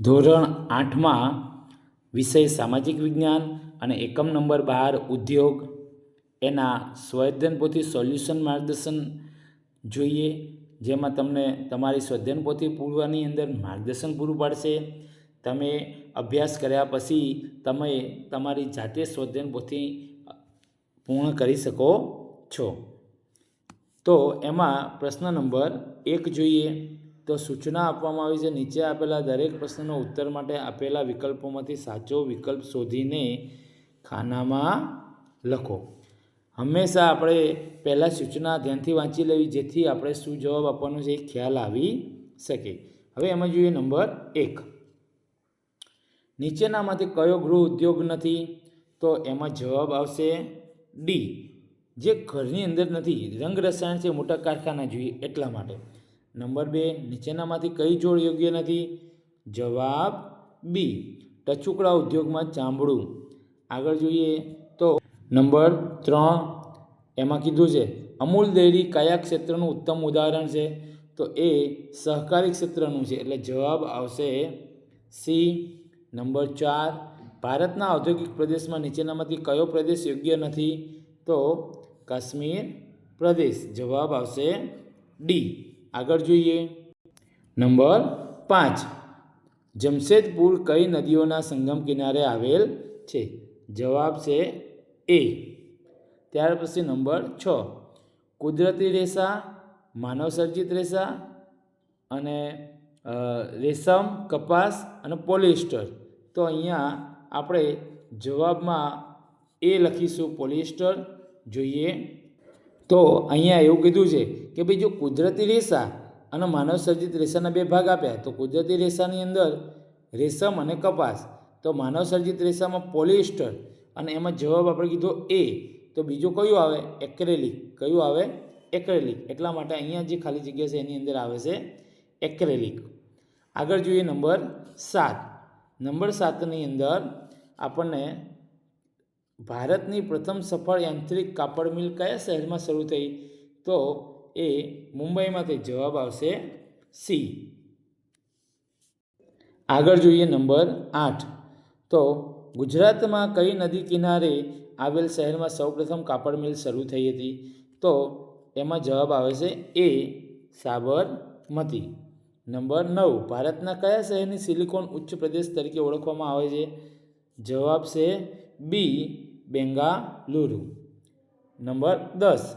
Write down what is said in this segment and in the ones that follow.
ધોરણ આઠમાં વિષય સામાજિક વિજ્ઞાન અને એકમ નંબર બાર ઉદ્યોગ. એના સ્વયંપોથી સોલ્યુશન માર્ગદર્શન જોઈએ, જેમાં તમને તમારી સ્વધ્યનપોથી પૂરવાની અંદર માર્ગદર્શન પૂરું પાડશે. તમે અભ્યાસ કર્યા પછી તમે તમારી જાતે સ્વધ્યનપોથી પૂર્ણ કરી શકો છો. તો એમાં પ્રશ્ન નંબર એક જોઈએ. તો સૂચના આપવામાં આવી છે. નીચે આપેલા દરેક પ્રશ્નનો ઉત્તર માટે આપેલા વિકલ્પોમાંથી સાચો વિકલ્પ શોધીને ખાનામાં લખો. હંમેશા આપણે પહેલાં સૂચના ધ્યાનથી વાંચી લેવી, જેથી આપણે શું જવાબ આપવાનો છે એ ખ્યાલ આવી શકે. હવે એમાં જોઈએ નંબર એક. નીચેનામાંથી કયો ગૃહ ઉદ્યોગ નથી? તો એમાં જવાબ આવશે ડી. જે ઘરની અંદર નથી. રંગ રસાયણ છે, મોટા કારખાના જોઈએ એટલા માટે. નંબર બે, નીચેનામાંથી કઈ જોડ યોગ્ય નથી? જવાબ બી, ટચુકડા ઉદ્યોગમાં ચામડું. આગળ જોઈએ તો નંબર ત્રણ, એમાં કીધું છે, અમૂલ ડેરી કયા ક્ષેત્રનું ઉત્તમ ઉદાહરણ છે. તો એ સહકારી ક્ષેત્રનું છે, એટલે જવાબ આવશે સી, નંબર ચાર, ભારતના ઔદ્યોગિક પ્રદેશમાં નીચેનામાંથી કયો પ્રદેશ યોગ્ય નથી? તો કાશ્મીર પ્રદેશ, જવાબ આવશે ડી. આગળ જોઈએ. નંબર પાંચ. જમશેદપુર કઈ નદીઓના સંગમ કિનારે આવેલ છે? જવાબ છે એ. ત્યાર પછી નંબર છ. કુદરતી રેસા, માનવસર્જિત રેસા અને રેશમ, કપાસ અને પોલિસ્ટર તો અહીંયા આપણે જવાબમાં એ લખીશું પોલિસ્ટર જોઈએ. તો અહીંયા એવું કીધું છે કે ભાઈ જો કુદરતી રેસા અને માનવસર્જિત રેસાના બે ભાગ આપ્યા, તો કુદરતી રેસાની અંદર રેશમ અને કપાસ. તો માનવસર્જિત રેસામાં પોલિસ્ટર અને એમાં જવાબ આપણે કીધો એ. તો બીજું કયું આવે? એક્રેલિક. કયું આવે? એક્રેલિક. એટલા માટે અહીંયા જે ખાલી જગ્યા છે એની અંદર આવે છે એક્રેલિક. આગળ જોઈએ નંબર સાત. નંબર સાતની અંદર આપણને ભારતની પ્રથમ સફળ યાંત્રિક કાપડ મિલ કયા શહેરમાં શરૂ થઈ? તો એ મુંબઈમાં તે જવાબ આવશે સી. આગળ જોઈએ નંબર આઠ. તો ગુજરાતમાં કઈ નદી કિનારે આવેલ શહેરમાં સૌપ્રથમ કાપડ મિલ શરૂ થઈ હતી? તો એમાં જવાબ આવે છે એ સાબરમતી. નંબર નવ. ભારતના કયા શહેરની સિલિકોન ઉચ્ચ પ્રદેશ તરીકે ઓળખવામાં આવે છે? જવાબ છે બી બેંગાલુરુ. નંબર દસ.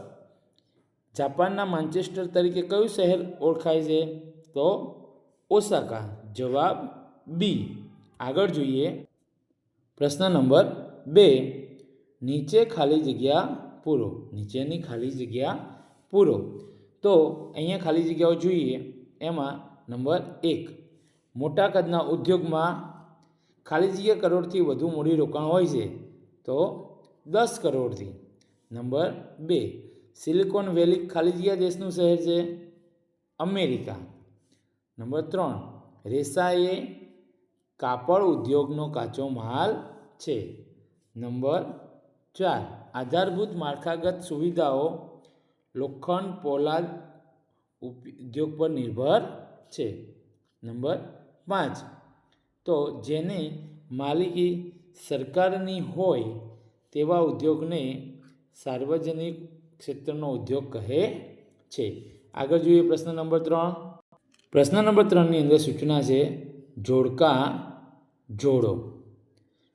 જાપાનના માન્ચેસ્ટર તરીકે કયું શહેર ઓળખાય છે? તો ઓસાકા. જવાબ બી. આગળ જોઈએ. પ્રશ્ન નંબર બે. નીચે ખાલી જગ્યા પૂરો. નીચેની ખાલી જગ્યા પૂરો. તો અહીંયા ખાલી જગ્યાઓ જોઈએ. એમાં નંબર એક. મોટા કદના ઉદ્યોગમાં ખાલી જગ્યા કરોડથી વધુ મૂડીરોકાણ હોય છે. તો દસ કરોડથી. નંબર બે, સિલિકોન વેલી ખાલી જગ્યા દેશનું શહેર છે અમેરિકા. નંબર ત્રણ રેસા એ કાપડ ઉદ્યોગનો કાચો માલ છે. નંબર ચાર, આધારભૂત માળખાગત સુવિધાઓ, લોખંડ પોલાદ ઉદ્યોગ પર નિર્ભર છે. નંબર પાંચ, તો જેને માલિકી સરકારની હોય તેવા ઉદ્યોગને સાર્વજનિક ક્ષેત્રનો ઉદ્યોગ કહે છે. આગળ જોઈએ પ્રશ્ન નંબર ત્રણ. પ્રશ્ન નંબર ત્રણની અંદર સૂચના છે, જોડકા જોડો.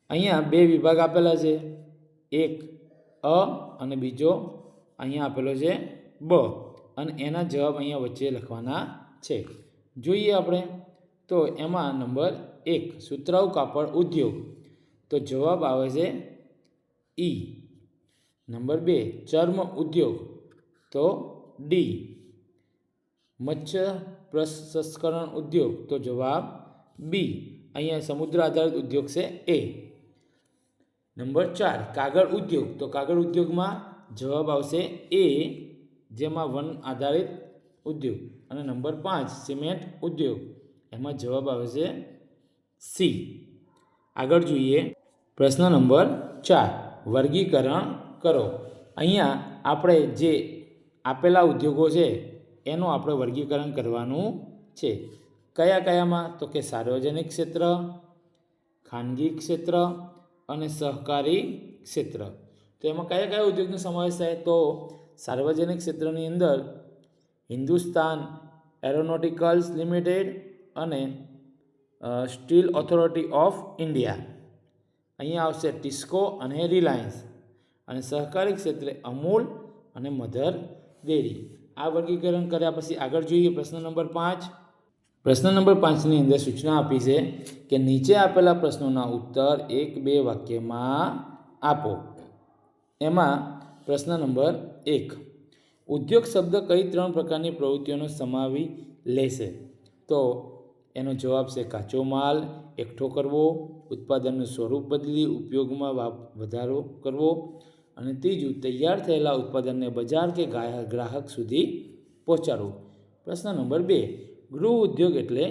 અહીંયા બે વિભાગ આપેલા છે, એક અ અને બીજો અહીંયા આપેલો છે બ. અને એના જવાબ અહીંયા વચ્ચે લખવાના છે. જોઈએ આપણે. તો એમાં નંબર એક, સુતરાઉ કાપડ ઉદ્યોગ. તો જવાબ આવે છે ઈ નંબર બે, ચર્મ ઉદ્યોગ. તો ડી મત્સ્ય પ્રસંસ્કરણ ઉદ્યોગ. તો જવાબ બી અહીંયા સમુદ્ર આધારિત ઉદ્યોગ છે એ નંબર ચાર, કાગળ ઉદ્યોગ. તો કાગળ ઉદ્યોગમાં જવાબ આવશે એ જેમાં વન આધારિત ઉદ્યોગ. અને નંબર પાંચ, સિમેન્ટ ઉદ્યોગ. એમાં જવાબ આવે છે સી આગળ જોઈએ. પ્રશ્ન નંબર ચાર. વર્ગીકરણ કરો. અહીંયા આપણે જે આપેલા ઉદ્યોગો છે, એનું આપણે વર્ગીકરણ કરવાનું છે. કયા કયામાં? તો કે સાર્વજનિક ક્ષેત્ર, ખાનગી ક્ષેત્ર અને સહકારી ક્ષેત્ર. તો એમાં કયા કયા ઉદ્યોગનો સમાવેશ થાય? તો સાર્વજનિક ક્ષેત્રની અંદર હિન્દુસ્તાન એરોનોટિકલ્સ લિમિટેડ અને સ્ટીલ ઓથોરિટી ઓફ ઇન્ડિયા. અહીંયા આવશે ટિસ્કો અને રિલાયન્સ. અને સહકારી ક્ષેત્રે અમૂલ અને મધર ડેરી. આ વર્ગીકરણ કર્યા પછી આગળ જોઈએ પ્રશ્ન નંબર પાંચ. પ્રશ્ન નંબર પાંચની અંદર સૂચના આપી છે કે નીચે આપેલા પ્રશ્નોના ઉત્તર એક, બે વાક્યમાં આપો. એમાં પ્રશ્ન નંબર એક. ઉદ્યોગ શબ્દ કઈ ત્રણ પ્રકારની પ્રવૃત્તિઓનો સમાવી લેશે? તો એનો જવાબ છે કાચો માલ, એકઠો કરવો, ઉત્પાદનનું સ્વરૂપ બદલી, ઉપયોગમાં વધારો કરવો અને ત્રીજું તૈયાર થયેલા ઉત્પાદનને બજાર કે ગ્રાહક સુધી પહોંચાડવું. પ્રશ્ન નંબર બે, ગૃહ ઉદ્યોગ એટલે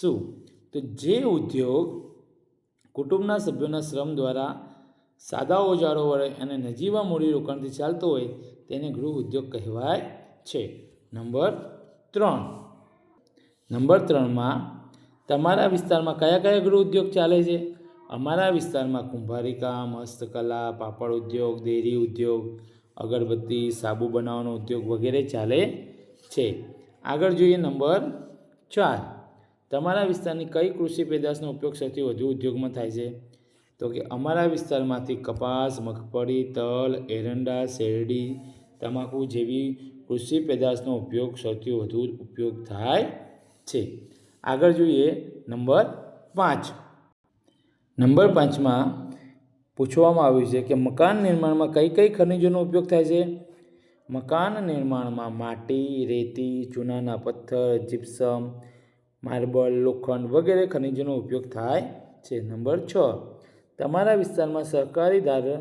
શું? તો જે ઉદ્યોગ કુટુંબના સભ્યોના શ્રમ દ્વારા સાદા ઓજારો વડે અને નજીવા મૂડીરોકાણથી ચાલતો હોય, તેને ગૃહ ઉદ્યોગ કહેવાય છે. નંબર ત્રણ નંબર ત્રણમાં, તમારા વિસ્તારમાં કયા કયા ગૃહ ઉદ્યોગ ચાલે છે? અમારા વિસ્તારમાં કુંભારી કામ હસ્તકલા પાપડ ઉદ્યોગ, ડેરી ઉદ્યોગ, અગરબત્તી, સાબુ બનાવવાનો ઉદ્યોગ વગેરે ચાલે છે. આગળ જોઈએ નંબર ચાર. તમારા વિસ્તારની કઈ કૃષિ પેદાશનો ઉપયોગ સૌથી વધુ ઉદ્યોગમાં થાય છે? તો કે અમારા વિસ્તારમાંથી કપાસ, મગફળી, તલ, એરંડા, શેરડી, તમાકુ જેવી કૃષિ પેદાશનો ઉપયોગ સૌથી વધુ ઉપયોગ થાય છે. આગળ જોઈએ નંબર પાંચ. નંબર પાંચમાં પૂછવામાં આવ્યું છે કે મકાન નિર્માણમાં કઈ કઈ ખનિજોનો ઉપયોગ થાય છે? મકાન નિર્માણમાં માટી, રેતી, ચૂનાના પથ્થર જીપ્સમ માર્બલ લોખંડ વગેરે ખનિજોનો ઉપયોગ થાય છે. નંબર છ. તમારા વિસ્તારમાં સહકારી ધાર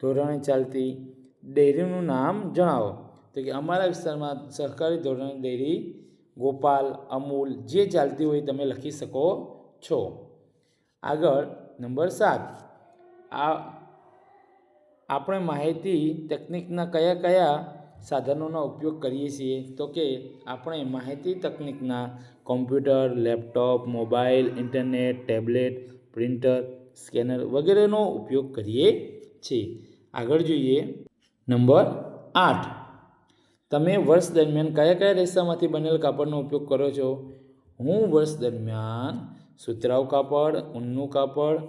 ધોરણે ચાલતી ડેરીનું નામ જણાવો. તો કે અમારા વિસ્તારમાં સહકારી ધોરણે ડેરી ગોપાલ, અમૂલ, જે ચાલતી હોય તમે લખી શકો છો. આગળ નંબર સાત. આ આપણે માહિતી, તકનિકના કયા કયા સાધનોનો ઉપયોગ કરીએ છીએ? તો કે આપણે માહિતી, તકનિકના computer, laptop, mobile, internet, tablet, printer, scanner વગેરેનો ઉપયોગ કરીએ છીએ. આગળ જોઈએ નંબર આઠ. તમે વર્ષ દરમિયાન કયા કયા રેસામાંથી બનેલ કાપડનો ઉપયોગ કરો છો? હું વર્ષ દરમિયાન સુતરાઉ કાપડ, ઊનનું કાપડ,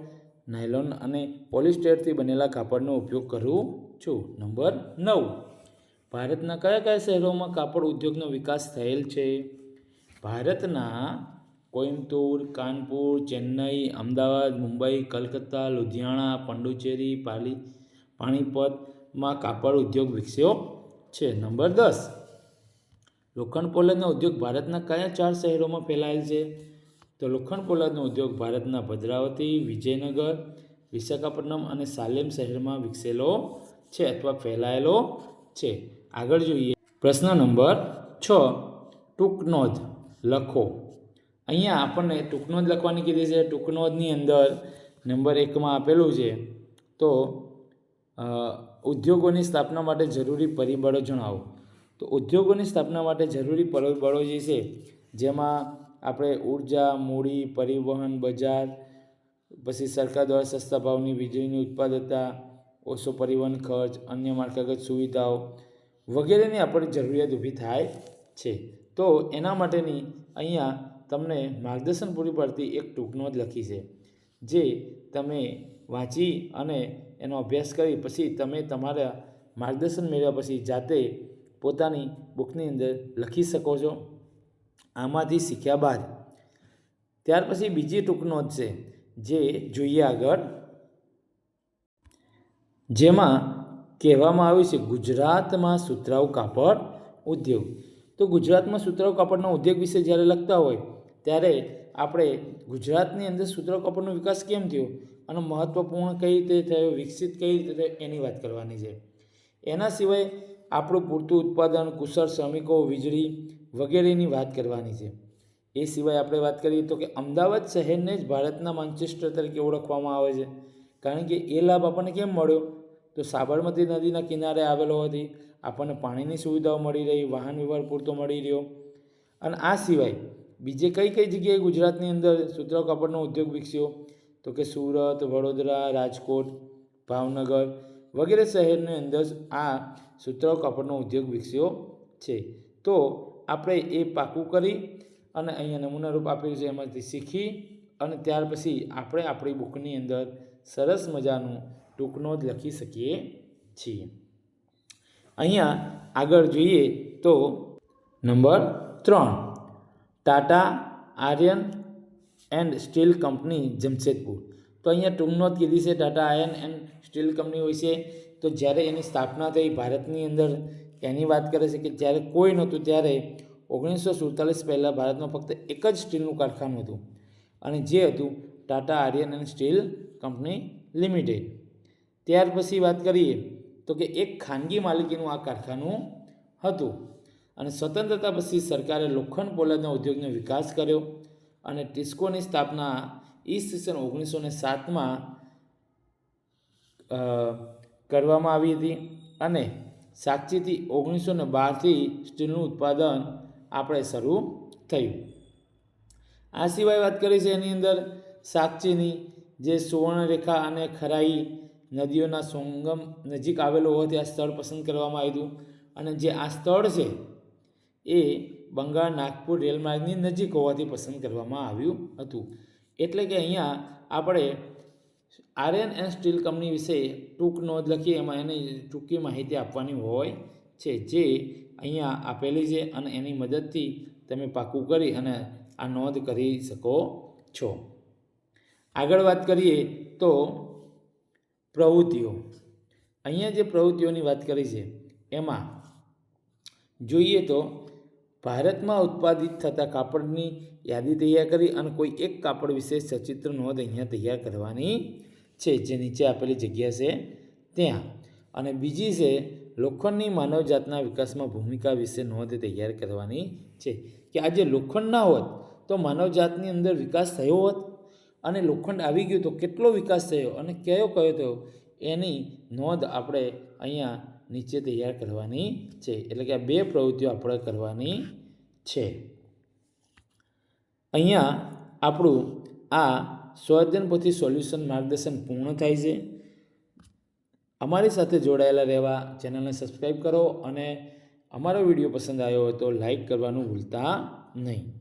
નાયલોન અને પોલિસ્ટરથી બનેલા કાપડનો ઉપયોગ કરું છું. નંબર નવ. ભારતના કયા કયા શહેરોમાં કાપડ ઉદ્યોગનો વિકાસ થયેલ છે? ભારતના કોઇમ્બતુર, કાનપુર, ચેન્નઈ, અમદાવાદ, મુંબઈ, કલકત્તા, લુધિયાણા, પંડુચેરી, પાલી, પાણીપતમાં કાપડ ઉદ્યોગ વિકસ્યો છે. નંબર દસ. લોખંડ પોલાદનો ઉદ્યોગ ભારતના કયા ચાર શહેરોમાં ફેલાયેલ છે? તો લોખંડ પોલાદનો ઉદ્યોગ ભારતના ભદ્રાવતી, વિજયનગર, વિશાખાપટ્ટનમ અને સાલેમ શહેરમાં વિકસેલો છે અથવા ફેલાયેલો છે. આગળ જોઈએ. પ્રશ્ન નંબર છ. ટૂંકનોંધ લખો. અહીંયા આપણને ટૂંકનોંધ લખવાની કીધી છે. ટૂંકનોંધની અંદર નંબર એકમાં આપેલું છે. તો ઉદ્યોગોની સ્થાપના માટે જરૂરી પરિબળો જણાવો. તો ઉદ્યોગોની સ્થાપના માટે જરૂરી પરિબળો જે છે, જેમાં આપણે ઊર્જા, મૂડી, પરિવહન, બજાર, પછી સરકાર દ્વારા સસ્તા ભાવની વીજળીની ઉત્પાદકતા, ઓછો પરિવહન ખર્ચ, અન્ય માળખાગત સુવિધાઓ વગેરેની આપણે જરૂરિયાત ઊભી થાય છે. તો એના માટેની અહીંયા તમને માર્ગદર્શન પૂરી પાડતી એક ટૂંકનોંધ લખી છે, જે તમે વાંચી અને એનો અભ્યાસ કરી પછી તમે તમારા માર્ગદર્શન મેળવ્યા પછી જાતે પોતાની બુકની અંદર લખી શકો છો. આમાંથી શીખ્યા બાદ. ત્યાર પછી બીજી ટૂંકનોંધ છે, જે જોઈએ આગળ. જેમાં કહેવામાં આવ્યું છે, ગુજરાતમાં સુતરાઉ કાપડ ઉદ્યોગ. તો ગુજરાતમાં સુતરાઉ કાપડના ઉદ્યોગ વિશે જ્યારે લખતા હોય, ત્યારે આપણે ગુજરાતની અંદર સુતરાઉ કાપડનો વિકાસ કેમ થયો? અને મહત્ત્વપૂર્ણ કઈ રીતે થયો, વિકસિત કઈ રીતે થયો એની વાત કરવાની છે. એના સિવાય આપણું પૂરતું ઉત્પાદન, કુશળ શ્રમિકો, વીજળી વગેરેની વાત કરવાની છે. એ સિવાય આપણે વાત કરીએ તો કે અમદાવાદ શહેરને જ ભારતના માન્ચેસ્ટર તરીકે ઓળખવામાં આવે છે. કારણ કે એ લાભ આપણને કેમ મળ્યો? તો સાબરમતી નદીના કિનારે આવેલો હોવાથી આપણને પાણીની સુવિધાઓ મળી રહી, વાહન વ્યવહાર પૂરતો મળી રહ્યો. અને આ સિવાય બીજે કઈ કઈ જગ્યાએ ગુજરાતની અંદર સુતરાઉ કાપડનો ઉદ્યોગ વિકસ્યો? તો કે સુરત, વડોદરા, રાજકોટ, ભાવનગર વગેરે શહેરની અંદર આ સૂત્રો કાપડનો ઉદ્યોગ વિકસ્યો છે. તો આપણે એ પાકું કરી અને અહીંયા નમૂનારૂપ આપ્યું છે, એમાંથી શીખી અને ત્યાર પછી આપણે આપણી બુકની અંદર સરસ મજાનું ટૂંકનો જ લખી શકીએ છીએ. અહીંયા આગળ જોઈએ તો નંબર ત્રણ, Tata Iron and Steel Company Jamshedpur તો અહીંયા ટૂંકનો જ કીધી છે Tata Iron and Steel Company હોય છે. તો જ્યારે એની સ્થાપના થઈ ભારતની અંદર, એની વાત કરે છે કે જ્યારે કોઈ નહોતું, ત્યારે ઓગણીસો સુડતાલીસ પહેલાં ભારતમાં ફક્ત એક જ સ્ટીલનું કારખાનું હતું. અને જે હતું Tata Iron and Steel Company Limited ત્યાર પછી વાત કરીએ તો કે એક ખાનગી માલિકીનું આ કારખાનું હતું. અને સ્વતંત્રતા પછી સરકારે લોખંડ પોલાદના ઉદ્યોગનો વિકાસ કર્યો. અને ટિસ્કોની સ્થાપના ઈસવીસન ઓગણીસો ને સાતમાં કરવામાં આવી હતી અને સાક્ષીથી ઓગણીસો ને બારથી સ્ટીલનું ઉત્પાદન આપણે શરૂ થયું. આ સિવાય વાત કરી છે એની અંદર સાક્ષીની જે સુવર્ણરેખા અને ખરાઈ નદીઓના સંગમ નજીક આવેલો હોવાથી આ સ્થળ પસંદ કરવામાં આવ્યું અને જે આ સ્થળ છે એ બંગાળ નાગપુર રેલમાર્ગની નજીક હોવાથી પસંદ કરવામાં આવ્યું હતું. એટલે કે અહીંયા આપણે આર્યન એન્ડ સ્ટીલ કંપની વિશે ટૂંક નોંધ લખીએ, એમાં એની ટૂંકી માહિતી આપવાની હોય છે. જે અહીંયા આપેલી છે અને એની મદદથી તમે પાકું કરી અને આ નોંધ કરી શકો છો. આગળ વાત કરીએ તો પ્રવૃત્તિઓ. અહીંયા જે પ્રવૃત્તિઓની વાત કરી છે, એમાં જોઈએ તો ભારતમાં ઉત્પાદિત થતા કાપડની યાદી તૈયાર કરી અને કોઈ એક કાપડ વિશે સચિત્ર નોંધ અહીંયા તૈયાર કરવાની છે. જે નીચે આપેલી જગ્યા છે ત્યાં. અને બીજી છે, લોખંડની માનવજાતના વિકાસમાં ભૂમિકા વિશે નોંધ તૈયાર કરવાની છે. કે આજે લોખંડ ના હોત તો માનવજાતની અંદર વિકાસ થયો હોત? અને લોખંડ આવી ગયું તો કેટલો વિકાસ થયો અને કયો કયો થયો એની નોંધ આપણે અહીંયા નીચે તૈયાર કરવાની છે. એટલે કે આ બે પ્રવૃત્તિઓ આપણે કરવાની છે. અહીંયા આપણું આ સ્વાધ્યન પોથી સોલ્યુશન માર્ગદર્શન પૂર્ણ થાય છે. અમારી સાથે જોડાયેલા રહેવા ચેનલને સબસ્ક્રાઈબ કરો અને અમારો વીડિયો પસંદ આવ્યો હોય તો લાઈક કરવાનું ભૂલતા નહીં.